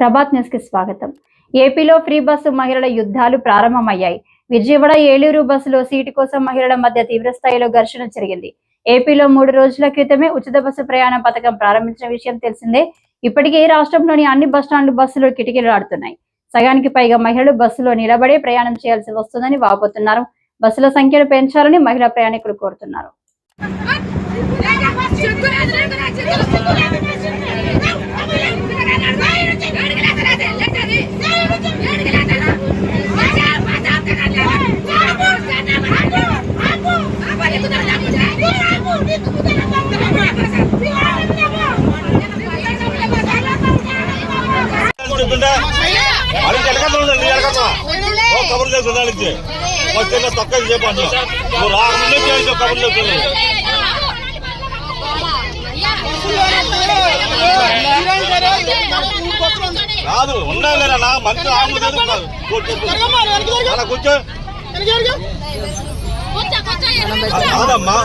ప్రభాత్ న్యూస్కి స్వాగతం ఏపీలో ఫ్రీ బస్సు మహిళల యుద్ధాలు ప్రారంభమయ్యాయి విజయవాడ ఏలూరు బస్సులో సీటు కోసం మహిళల మధ్య తీవ్ర స్థాయిలో ఘర్షణ జరిగింది ఏపీలో మూడు రోజుల క్రితమే ఉచిత బస్సు ప్రయాణ పథకం ప్రారంభించిన విషయం తెలిసిందే ఇప్పటికే రాష్ట్రంలోని అన్ని బస్టాండ్లు బస్సులు కిటికీలాడుతున్నాయి సగానికి పైగా మహిళలు బస్సులో నిలబడే ప్రయాణం చేయాల్సి వస్తుందని వాపోతున్నారు బస్సుల సంఖ్యను పెంచాలని మహిళా ప్రయాణికులు కోరుతున్నారు కబుర్లు చెప్తుంది దాని నుంచి చిన్న తొక్క చెప్పండి నువ్వు చేసి కబుర్లు చెప్తుంది కాదు ఉండాలి నా మంచి ఆమె కూర్చో కూర్చో? కాదమ్మా.